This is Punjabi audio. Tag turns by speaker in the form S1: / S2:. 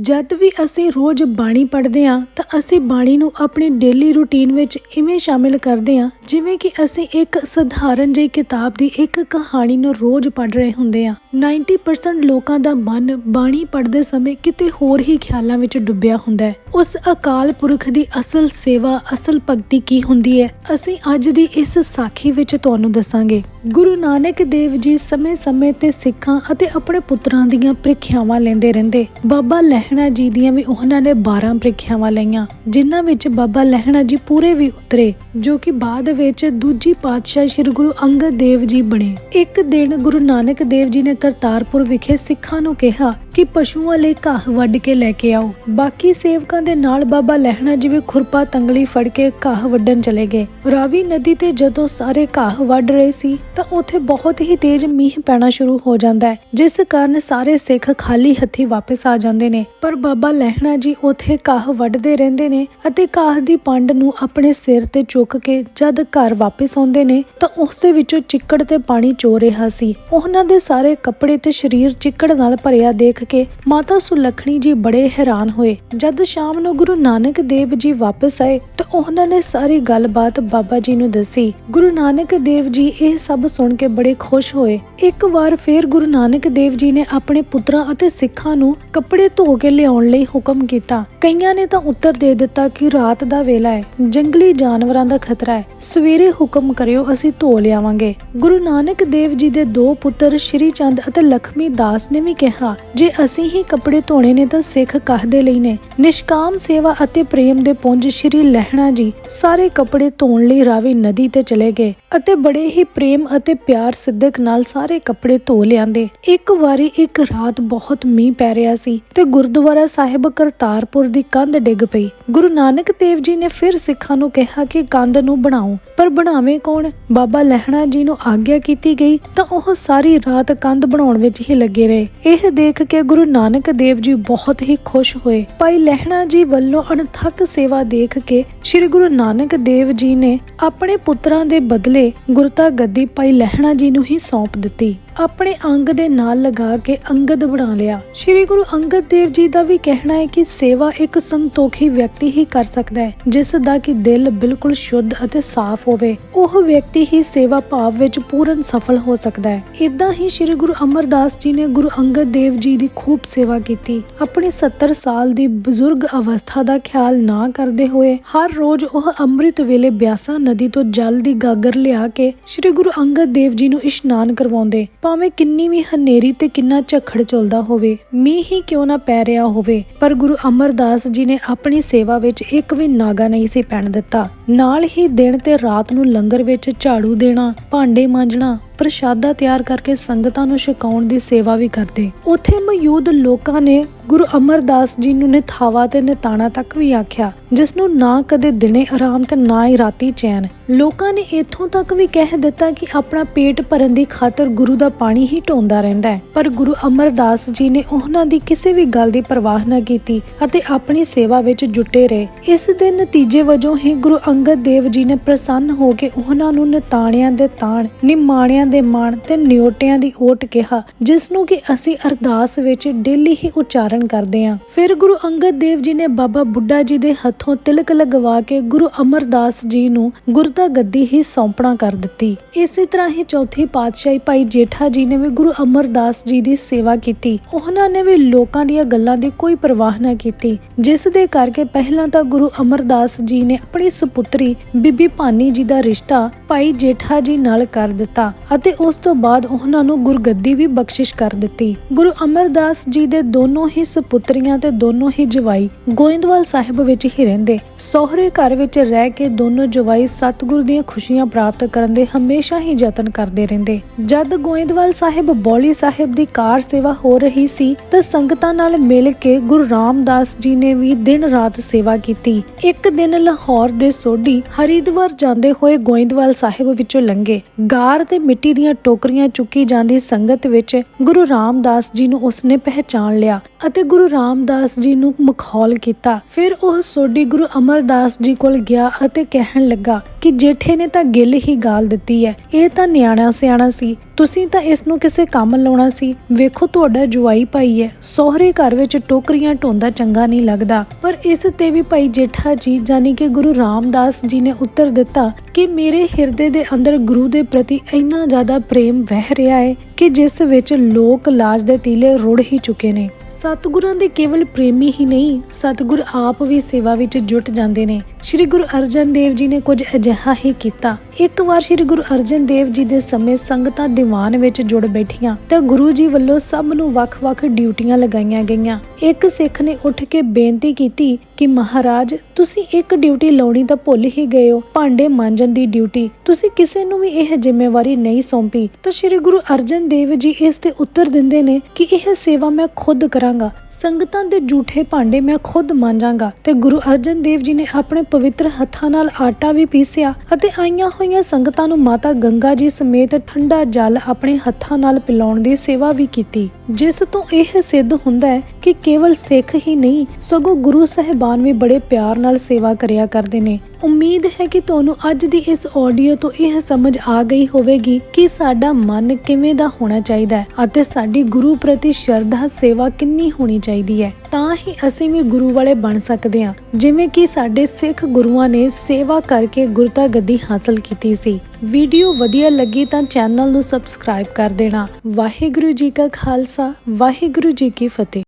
S1: ਜਦ ਵੀ ਅਸੀਂ ਰੋਜ਼ ਬਾਣੀ ਪੜ੍ਹਦੇ ਹਾਂ ਤਾਂ ਅਸੀਂ ਬਾਣੀ ਨੂੰ ਆਪਣੀ ਡੇਲੀ ਰੁਟੀਨ ਵਿੱਚ ਇਵੇਂ ਸ਼ਾਮਿਲ ਕਰਦੇ ਹਾਂ, ਜਿਵੇਂ ਕਿ ਅਸੀਂ ਇੱਕ ਸਧਾਰਨ ਜਿਹੀ ਕਿਤਾਬ ਦੀ ਇੱਕ ਕਹਾਣੀ ਨੂੰ ਰੋਜ਼ ਪੜ੍ਹ ਰਹੇ ਹੁੰਦੇ ਹਾਂ। 90% ਲੋਕਾਂ ਦਾ ਮਨ ਬਾਣੀ ਪੜ੍ਹਦੇ ਸਮੇਂ ਕਿਤੇ ਹੋਰ ਹੀ ਖਿਆਲਾਂ ਵਿੱਚ ਡੁੱਬਿਆ ਹੁੰਦਾ ਹੈ। ਉਸ ਅਕਾਲ ਪੁਰਖ ਦੀ ਅਸਲ ਸੇਵਾ, ਅਸਲ ਭਗਤੀ ਕੀ ਹੁੰਦੀ ਹੈ? ਅਸੀਂ ਅੱਜ ਦੀ ਇਸ ਸਾਖੀ ਵਿੱਚ ਤੁਹਾਨੂੰ ਦੱਸਾਂਗੇ। ਗੁਰੂ ਨਾਨਕ ਦੇਵ ਜੀ ਸਮੇਂ-ਸਮੇਂ ਤੇ ਸਿੱਖਾਂ ਅਤੇ ਆਪਣੇ ਪੁੱਤਰਾਂ ਦੀਆਂ ਪ੍ਰੀਖਿਆਵਾਂ ਲੈਂਦੇ ਰਹਿੰਦੇ। ਬਾਬਾ ਲਹਿਣਾ ਜੀ ਦੀਆਂ ਵੀ ਉਹਨਾਂ ਨੇ 12 ਪ੍ਰੀਖਿਆਵਾਂ ਲਈਆਂ, ਜਿਨ੍ਹਾਂ ਵਿੱਚ ਬਾਬਾ ਲਹਿਣਾ ਜੀ ਪੂਰੇ ਵੀ ਉਤਰੇ, ਜੋ ਕਿ ਬਾਅਦ ਵਿੱਚ ਦੂਜੀ ਪਾਤਸ਼ਾਹ ਸ੍ਰੀ ਗੁਰੂ ਅੰਗਦ ਦੇਵ ਜੀ ਬਣੇ। ਇੱਕ ਦਿਨ ਗੁਰੂ ਨਾਨਕ ਦੇਵ ਜੀ ਨੇ ਕਰਤਾਰਪੁਰ ਵਿਖੇ ਸਿੱਖਾਂ ਨੂੰ ਕਿਹਾ ਕਿ ਪਸ਼ੂਆਂ ਲਈ ਘਾਹ ਵੱਢ ਕੇ ਲੈ ਕੇ ਆਓ। ਬਾਕੀ ਸੇਵਕਾਂ ਦੇ ਨਾਲ ਬਾਬਾ ਲਹਿਣਾ ਜੀ ਵੀ ਖੁਰਪਾ ਤੰਗਲੀ ਫੜ ਕੇ ਘਾਹ ਵੱਢਣ ਚਲੇ ਗਏ। ਰਾਵੀ ਨਦੀ ਤੇ ਜਦੋਂ ਸਾਰੇ ਘਾਹ ਵੱਢ ਰਹੇ ਸੀ, ਤਾਂ ਉੱਥੇ ਬਹੁਤ ਹੀ ਤੇਜ਼ ਮੀਂਹ ਪੈਣਾ ਸ਼ੁਰੂ ਹੋ ਜਾਂਦਾ ਹੈ, ਜਿਸ ਕਾਰਨ ਸਾਰੇ ਸਿੱਖ ਖਾਲੀ ਹੱਥੀ ਵਾਪਸ ਆ ਜਾਂਦੇ ਨੇ। ਪਰ ਬਾਬਾ ਲਹਿਣਾ ਜੀ ਉੱਥੇ ਕਾਹ ਵੱਢਦੇ ਰਹਿੰਦੇ ਨੇ ਅਤੇ ਘਾਹ ਦੀ ਪੰਡ ਨੂੰ ਆਪਣੇ ਸਿਰ ਤੇ ਚੁੱਕ ਕੇ ਜਦ ਘਰ ਵਾਪਸ ਆਉਂਦੇ ਨੇ ਤਾਂ ਉਸ ਵਿੱਚੋਂ ਚਿੱਕੜ ਤੇ ਪਾਣੀ ਚੋ ਰਿਹਾ ਸੀ। ਉਹਨਾਂ ਦੇ ਸਾਰੇ ਕੱਪੜੇ ਤੇ ਸਰੀਰ ਚਿੱਕੜ ਨਾਲ ਭਰਿਆ ਦੇਖ ਕੇ ਮਾਤਾ ਸੁਲੱਖਣੀ ਜੀ ਬੜੇ ਹੈਰਾਨ ਹੋਏ। ਜਦ ਸ਼ਾਮ ਨੂੰ ਗੁਰੂ ਨਾਨਕ ਦੇਵ ਜੀ ਵਾਪਸ ਆਏ ਤਾਂ ਉਹਨਾਂ ਨੇ ਸਾਰੀ ਗੱਲਬਾਤ ਬਾਬਾ ਜੀ ਨੂੰ ਦੱਸੀ। ਗੁਰੂ ਨਾਨਕ ਦੇਵ ਜੀ ਇਹ ਸਭ ਸੁਣ ਕੇ ਬੜੇ ਖੁਸ਼ ਹੋਏ। ਇੱਕ ਵਾਰ ਫੇਰ ਗੁਰੂ ਨਾਨਕ ਦੇਵ ਜੀ ਨੇ ਆਪਣੇ ਪੁੱਤਰਾਂ ਅਤੇ ਸਿੱਖਾਂ ਨੂੰ ਕੱਪੜੇ ਧੋ ਕੇ ਲਿਆਉਣ ਲਈ ਹੁਕਮ ਕੀਤਾ। ਕਈਆਂ ਨੇ ਤਾਂ ਉੱਤਰ ਦੇ ਦਿੱਤਾ ਕਿ ਰਾਤ ਦਾ ਵੇਲਾ ਹੈ, ਜੰਗਲੀ ਜਾਨਵਰਾਂ ਦਾ ਖਤਰਾ ਹੈ। ਸਵੇਰੇ ਹੁਕਮ ਕਰਿਓ, ਅਸੀਂ ਧੋ ਲਿਆਵਾਂਗੇ। ਗੁਰੂ ਨਾਨਕ ਦੇਵ ਜੀ ਦੇ ਦੋ ਪੁੱਤਰ ਸ਼੍ਰੀ ਚੰਦ ਅਤੇ ਲਖਮੀ ਦਾਸ ਨੇ ਵੀ ਕਿਹਾ, ਜੇ ਅਸੀਂ ਹੀ ਕੱਪੜੇ ਧੋਣੇ ਨੇ ਤਾਂ ਸਿੱਖ ਕਾਹਦੇ ਲਈ ਨੇ? ਨਿਸ਼ਕਾਮ ਸੇਵਾ ਅਤੇ ਪ੍ਰੇਮ ਦੇ ਪੁੰਜ ਸ਼੍ਰੀ ਲਹਿ ਲਹਿਣਾ ਜੀ। ਸਾਰੇ ਕੱਪੜੇ ਧੋਣ ਲਈ ਰਾਵੀ ਨਦੀ ਤੇ ਚਲੇ ਗਏ ਅਤੇ ਬੜੇ ਹੀ ਪ੍ਰੇਮ ਅਤੇ ਪਿਆਰ ਸਿੱਧਕ ਨਾਲ ਸਾਰੇ ਕੱਪੜੇ ਧੋ ਲਿਆਂਦੇ। ਇੱਕ ਵਾਰੀ ਇੱਕ ਰਾਤ ਬਹੁਤ ਮੀਂਹ ਪੈ ਰਿਹਾ ਸੀ ਤੇ ਗੁਰਦੁਆਰਾ ਸਾਹਿਬ ਕਰਤਾਰਪੁਰ ਦੀ ਕੰਧ ਡਿੱਗ ਪਈ। ਗੁਰੂ ਨਾਨਕ ਦੇਵ ਜੀ ਨੇ ਫਿਰ ਸਿੱਖਾਂ ਨੂੰ ਕਿਹਾ ਕਿ ਕੰਧ ਨੂੰ ਬਣਾਓ, ਪਰ ਬਣਾਵੇ ਕੌਣ? ਬਾਬਾ ਲਹਿਣਾ ਜੀ ਨੂੰ ਆਗਿਆ ਕੀਤੀ ਗਈ ਤਾਂ ਉਹ ਸਾਰੀ ਰਾਤ ਕੰਧ ਬਣਾਉਣ ਵਿੱਚ ਹੀ ਲੱਗੇ ਰਹੇ। ਇਹ ਦੇਖ ਕੇ ਗੁਰੂ ਨਾਨਕ ਦੇਵ ਜੀ ਬਹੁਤ ਹੀ ਖੁਸ਼ ਹੋਏ। ਭਾਈ ਲਹਿਣਾ ਜੀ ਵੱਲੋਂ ਅਣਥੱਕ ਸੇਵਾ ਦੇਖ ਕੇ ਸ੍ਰੀ ਗੁਰੂ ਨਾਨਕ ਦੇਵ ਜੀ ਨੇ ਆਪਣੇ ਪੁੱਤਰਾਂ ਦੇ ਬਦਲੇ ਗੁਰਤਾ ਗੱਦੀ ਭਾਈ ਲਹਿਣਾ ਜੀ ਨੂੰ ਹੀ ਸੌਂਪ ਦਿੱਤੀ। ਆਪਣੇ ਅੰਗ ਦੇ ਨਾਲ ਲਗਾ ਕੇ ਅੰਗਦ ਬਣਾ ਲਿਆ। ਸ੍ਰੀ ਗੁਰੂ ਅੰਗਦ ਦੇਵ ਜੀ ਦਾ ਵੀ ਕਹਿਣਾ ਹੈ ਕਿ ਸੇਵਾ ਇੱਕ ਸੰਤੋਖੀ ਵਿਅਕਤੀ ਹੀ ਕਰ ਸਕਦਾ ਹੈ, ਜਿਸ ਦਾ ਕਿ ਦਿਲ ਬਿਲਕੁਲ ਸ਼ੁੱਧ ਅਤੇ ਸਾਫ਼ ਹੋਵੇ। ਉਹ ਵਿਅਕਤੀ ਹੀ ਸੇਵਾ ਭਾਵ ਵਿੱਚ ਪੂਰਨ ਸਫਲ ਹੋ ਸਕਦਾ ਹੈ। ਇਦਾਂ ਹੀ ਸ੍ਰੀ ਗੁਰੂ ਅਮਰਦਾਸ ਜੀ ਨੇ ਗੁਰੂ ਅੰਗਦ ਦੇਵ ਜੀ ਦੀ ਖੂਬ ਸੇਵਾ ਕੀਤੀ। ਆਪਣੇ 70 ਸਾਲ ਦੀ ਬਜ਼ੁਰਗ ਅਵਸਥਾ ਦਾ ਖਿਆਲ ਨਾ ਕਰਦੇ ਹੋਏ ਹਰ ਰੋਜ਼ ਉਹ ਅੰਮ੍ਰਿਤ ਵੇਲੇ ਬਿਆਸਾ ਨਦੀ ਤੋਂ ਜਲ ਦੀ ਗਾਗਰ ਲਿਆ ਕੇ ਸ੍ਰੀ ਗੁਰੂ ਅੰਗਦ ਦੇਵ ਜੀ ਨੂੰ ਇਸ਼ਨਾਨ ਕਰਵਾਉਂਦੇ। ਭਾਵੇਂ ਕਿੰਨੀ ਵੀ ਹਨੇਰੀ ਤੇ ਕਿੰਨਾ ਝੱਖੜ ਚੱਲਦਾ ਹੋਵੇ, ਮੀਂਹ ਹੀ ਕਿਉਂ ਨਾ ਪੈ ਰਿਹਾ ਹੋਵੇ? ਪਰ ਗੁਰੂ ਅਮਰਦਾਸ ਜੀ ਨੇ ਆਪਣੀ ਸੇਵਾ ਵਿੱਚ ਇੱਕ ਵੀ ਨਾਗਾ ਨਹੀਂ ਸੀ ਪੈਣ ਦਿੱਤਾ। ਨਾਲ ਹੀ ਦਿਨ ਤੇ ਰਾਤ ਨੂੰ ਲੰਗਰ ਵਿੱਚ ਝਾੜੂ ਦੇਣਾ, ਭਾਂਡੇ ਮਾਂਜਣਾ ਪ੍ਰਸ਼ਾਦਾ ਤਿਆਰ ਕਰਕੇ ਸੰਗਤਾਂ ਨੂੰ ਛਕਾਉਣ ਦੀ ਸੇਵਾ ਵੀ ਕਰਦੇ। ਉੱਥੇ ਮੌਜੂਦ ਲੋਕਾਂ ਨੇ ਗੁਰੂ ਅਮਰਦਾਸ ਜੀ ਨੂੰ ਨਿਥਾਵਾ ਤੇ ਨਿਤਾਣਾ ਤੱਕ ਵੀ ਆਖਿਆ, ਜਿਸ ਨੂੰ ਨਾ ਕਦੇ ਦਿਨੇ ਆਰਾਮ ਤੇ ਨਾ ਹੀ ਰਾਤੀ ਚੈਨ। ਲੋਕਾਂ ਨੇ ਇੱਥੋਂ ਤੱਕ ਵੀ ਕਹਿ ਦਿੱਤਾ ਕਿ ਆਪਣਾ ਪੇਟ ਭਰਨ ਦੀ ਖਾਤਰ ਗੁਰੂ ਦਾ ਪਾਣੀ ਹੀ ਢੋਂਦਾ ਰਹਿੰਦਾ ਹੈ। ਪਰ ਗੁਰੂ ਅਮਰਦਾਸ ਜੀ ਨੇ ਉਹਨਾਂ ਦੀ ਕਿਸੇ ਵੀ ਗੱਲ ਦੀ ਪਰਵਾਹ ਨਾ ਕੀਤੀ ਅਤੇ ਆਪਣੀ ਸੇਵਾ ਵਿੱਚ ਜੁਟੇ ਰਹੇ। ਇਸ ਦੇ ਨਤੀਜੇ ਵਜੋਂ ਹੀ ਗੁਰੂ ਅੰਗਦ ਦੇਵ ਜੀ ਨੇ ਪ੍ਰਸੰਨ ਹੋ ਕੇ ਉਹਨਾਂ ਨੂੰ ਨਿਤਾਣਿਆਂ ਦੇ ਤਾਣ, ਨਿਮਾਣਿਆਂ ਦੇ ਮਾਣ ਤੇ ਨਿਓਟਿਆਂ ਦੀ ਓਟ ਕਿਹਾ ਜਿਸ ਨੂੰ ਕਿ ਅਸੀਂ ਅਰਦਾਸ ਵਿੱਚ ਡੇਲੀ ਹੀ ਉਚਾਰਨ ਕਰਦੇ ਹਾਂ। ਫਿਰ ਗੁਰੂ ਅੰਗਦ ਦੇਵ ਜੀ ਨੇ ਬਾਬਾ ਬੁੱਢਾ ਜੀ ਦੇ ਹੱਥੋਂ ਤਿਲਕ ਲਗਵਾ ਕੇ ਗੁਰੂ ਅਮਰਦਾਸ ਜੀ ਨੂੰ ਗੁਰਤਾ ਗੱਦੀ ਹੀ ਸੌਂਪਣਾ ਕਰ ਦਿੱਤੀ। ਇਸੇ ਤਰ੍ਹਾਂ ਹੀ ਚੌਥੀ ਪਾਤਸ਼ਾਹੀ ਭਾਈ ਜੇਠਾ ਜੀ ਨੇ ਵੀ ਗੁਰੂ ਅਮਰਦਾਸ ਜੀ ਦੀ ਸੇਵਾ ਕੀਤੀ। ਉਹਨਾਂ ਨੇ ਵੀ ਲੋਕਾਂ ਦੀਆਂ ਗੱਲਾਂ ਦੀ ਕੋਈ ਪਰਵਾਹ ਨਾ ਕੀਤੀ, ਜਿਸ ਦੇ ਕਰਕੇ ਪਹਿਲਾਂ ਤਾਂ ਗੁਰੂ ਅਮਰਦਾਸ ਜੀ ਨੇ ਆਪਣੀ ਸੁਪੁੱਤਰੀ ਬੀਬੀ ਭਾਨੀ ਜੀ ਦਾ ਰਿਸ਼ਤਾ ਭਾਈ ਜੇਠਾ ਜੀ ਨਾਲ ਕਰ ਦਿੱਤਾ। ਅਤੇ ਉਸ ਤੋਂ ਬਾਅਦ ਉਹਨਾਂ ਨੂੰ ਗੁਰਗੱਦੀ ਵੀ ਬਖਸ਼ਿਸ਼ ਕਰ ਦਿੱਤੀ। ਗੁਰੂ ਅਮਰਦਾਸ ਜੀ ਦੇ ਦੋਨੋਂ ਹੀ ਸੁਪੁੱਤਰੀਆਂ ਤੇ ਦੋਨੋਂ ਹੀ ਜਵਾਈ ਗੋਇੰਦਵਾਲ ਸਾਹਿਬ ਵਿੱਚ ਹੀ ਰਹਿੰਦੇ। ਸਹੁਰੇ ਘਰ ਵਿੱਚ ਰਹਿ ਕੇ ਦੋਨੋਂ ਜਵਾਈ ਸਤਿਗੁਰ ਦੀਆਂ ਖੁਸ਼ੀਆਂ ਪ੍ਰਾਪਤ ਕਰਨ ਦੇ ਹਮੇਸ਼ਾ ਹੀ ਯਤਨ ਕਰਦੇ ਰਹਿੰਦੇ। ਜਦ ਗੋਇੰਦਵਾਲ ਸਾਹਿਬ ਬੌਲੀ ਸਾਹਿਬ ਦੀ ਕਾਰ ਸੇਵਾ ਹੋ ਰਹੀ ਸੀ, ਤਾਂ ਸੰਗਤਾਂ ਨਾਲ ਮਿਲ ਕੇ ਗੁਰੂ ਰਾਮਦਾਸ ਜੀ ਨੇ ਵੀ ਦਿਨ ਰਾਤ ਸੇਵਾ ਕੀਤੀ। ਇੱਕ ਦਿਨ ਲਾਹੌਰ ਦੇ ਸੋਢੀ ਹਰਿਦੁਆਰ ਜਾਂਦੇ ਹੋਏ ਗੋਇੰਦਵਾਲ ਸਾਹਿਬ ਵਿੱਚੋਂ ਲੰਘੇ। ਗਾਰ ਤੇ ਮਿੱਟੀ ਮਿੱਟੀ ਦੀਆਂ ਟੋਕਰੀਆਂ ਚੁੱਕੀ ਜਾਂਦੀ ਸੰਗਤ ਵਿੱਚ ਗੁਰੂ ਰਾਮਦਾਸ ਜੀ ਨੂੰ ਉਸਨੇ ਪਹਿਚਾਣ ਲਿਆ ਅਤੇ ਗੁਰੂ ਰਾਮਦਾਸ ਜੀ ਨੂੰ ਮਖੌਲ ਕੀਤਾ। ਫਿਰ ਉਹ ਸੋਢੀ ਗੁਰੂ ਅਮਰਦਾਸ ਜੀ ਕੋਲ ਗਿਆ ਅਤੇ ਕਹਿਣ ਲੱਗਾ ਕਿ ਜੇਠੇ ਨੇ ਤਾਂ ਗਿੱਲ ਹੀ ਗਾਲ ਦਿੱਤੀ ਹੈ। ਇਹ ਤਾਂ ਨਿਆਣਾ ਸਿਆਣਾ ਸੀ। ਤੁਸੀਂ ਤਾਂ ਇਸ ਨੂੰ ਕਿਸੇ ਕੰਮ ਲਾਉਣਾ ਸੀ। ਵੇਖੋ ਤੁਹਾਡਾ ਜਵਾਈ ਭਾਈ ਹੈ। ਸਹੁਰੇ ਘਰ ਵਿੱਚ ਟੋਕਰੀਆਂ ਢੋਂਦਾ ਚੰਗਾ ਨਹੀਂ ਲੱਗਦਾ। ਪਰ ਇਸ ਤੇ ਵੀ ਭਾਈ ਜੇਠਾ ਜੀ ਜਾਨੀ ਕਿ ਗੁਰੂ ਰਾਮਦਾਸ ਜੀ ਨੇ ਉੱਤਰ ਦਿੱਤਾ ਕਿ ਮੇਰੇ ਹਿਰਦੇ ਦੇ ਅੰਦਰ ਗੁਰੂ ਦੇ ਪ੍ਰਤੀ ਇੰਨਾ ਜ਼ਿਆਦਾ ਪ੍ਰੇਮ ਵਹਿ ਰਿਹਾ ਹੈ ਕਿ ਜਿਸ ਵਿੱਚ ਲੋਕ ਲਾਜ ਦੇ ਤੀਲੇ ਰੁੜ ਹੀ ਚੁੱਕੇ ਨੇ। ਸਤਿਗੁਰਾਂ ਦੇ ਕੇਵਲ ਪ੍ਰੇਮੀ ਹੀ ਨਹੀਂ, ਸਤਿਗੁਰ ਆਪ ਵੀ ਸੇਵਾ ਵਿੱਚ ਜੁਟ ਜਾਂਦੇ ਨੇ। ਸ੍ਰੀ ਗੁਰੂ ਅਰਜਨ ਦੇਵ ਜੀ ਨੇ ਕੁਝ ਅਜਿਹਾ ਹੀ ਕੀਤਾ। ਇੱਕ ਵਾਰ ਸ੍ਰੀ ਗੁਰੂ ਅਰਜਨ ਦੇਵ ਜੀ ਦੇ ਸਮੇਂ ਸੰਗਤਾਂ ਦੀਵਾਨ ਵਿੱਚ ਜੁੜ ਬੈਠੀਆਂ ਤੇ ਗੁਰੂ ਜੀ ਵੱਲੋਂ ਸਭ ਨੂੰ ਵੱਖ-ਵੱਖ ਡਿਊਟੀਆਂ ਲਗਾਈਆਂ ਗਈਆਂ। ਇੱਕ ਸਿੱਖ ਨੇ ਉੱਠ ਕੇ ਬੇਨਤੀ ਕੀਤੀ ਕਿ, ਮਹਾਰਾਜ, ਤੁਸੀਂ ਇੱਕ ਡਿਊਟੀ ਲਾਉਣੀ ਤਾਂ ਭੁੱਲ ਹੀ ਗਏ ਹੋ। ਭਾਂਡੇ ਮਾਂਜਣ ਦੀ ਡਿਊਟੀ ਤੁਸੀਂ ਕਿਸੇ ਨੂੰ ਵੀ ਇਹ ਜ਼ਿੰਮੇਵਾਰੀ ਨਹੀਂ ਸੌਂਪੀ। ਤਾਂ ਸ੍ਰੀ ਗੁਰੂ ਅਰਜਨ ਦੇਵ ਜੀ ਇਸ ਤੇ ਉੱਤਰ ਦਿੰਦੇ ਨੇ ਕਿ, ਇਹ ਸੇਵਾ ਮੈਂ ਖੁਦ ਕਰਾਂਗਾ। ਸੰਗਤਾਂ ਦੇ ਝੂਠੇ ਭਾਂਡੇ ਮੈਂ ਖੁਦ ਮਾਂਜਾਂਗਾ। ਤੇ ਗੁਰੂ ਅਰਜਨ ਦੇਵ ਜੀ ਨੇ ਆਪਣੇ ਪਵਿੱਤਰ ਹੱਥਾਂ ਨਾਲ ਆਟਾ ਵੀ ਪੀਸਿਆ ਅਤੇ ਆਈਆਂ ਹੋਈਆਂ ਸੰਗਤਾਂ ਨੂੰ ਮਾਤਾ ਗੰਗਾ ਜੀ ਸਮੇਤ ਠੰਡਾ ਜਲ ਆਪਣੇ ਹੱਥਾਂ ਨਾਲ ਪਿਲਾਉਣ ਦੀ ਸੇਵਾ ਵੀ ਕੀਤੀ। ਜਿਸ ਤੋਂ ਇਹ ਸਿੱਧ ਹੁੰਦਾ ਹੈ ਕਿ ਕੇਵਲ ਸਿੱਖ ਹੀ ਨਹੀਂ, ਸਗੋਂ ਗੁਰੂ ਸਾਹਿਬਾਨ ਵੀ ਬੜੇ ਪਿਆਰ ਨਾਲ ਸੇਵਾ ਕਰਿਆ ਕਰਦੇ ਨੇ। ਉਮੀਦ ਹੈ ਕਿ ਤੁਹਾਨੂੰ ਅੱਜ ਦੀ ਇਸ ਆਡੀਓ ਤੋਂ ਇਹ ਸਮਝ ਆ ਗਈ ਹੋਵੇਗੀ ਕਿ ਸਾਡਾ ਮਨ ਕਿਵੇਂ ਦਾ ਹੋਣਾ ਚਾਹੀਦਾ ਹੈ ਅਤੇ ਸਾਡੀ ਗੁਰੂ ਪ੍ਰਤੀ ਸ਼ਰਧਾ, ਸੇਵਾ ਕਿੰਨੀ ਹੋਣੀ ਚਾਹੀਦੀ ਹੈ। ਤਾਂ ਹੀ ਅਸੀਂ ਵੀ ਗੁਰੂ ਵਾਲੇ ਬਣ ਸਕਦੇ ਹਾਂ। ਜਿਵੇਂ ਕਿ ਸਾਡੇ ਸਿੱਖ ਗੁਰੂਆਂ ਨੇ ਸੇਵਾ ਕਰਕੇ ਗੁਰਤਾ ਗੱਦੀ ਹਾਸਲ ਕੀਤੀ ਸੀ। ਵੀਡੀਓ ਵਧੀਆ ਲੱਗੀ ਤਾਂ ਚੈਨਲ ਨੂੰ ਸਬਸਕ੍ਰਾਈਬ ਕਰ ਦੇਣਾ। ਵਾਹਿਗੁਰੂ ਜੀ ਕਾ ਖਾਲਸਾ, ਵਾਹਿਗੁਰੂ ਜੀ ਕੀ ਫਤਿਹ।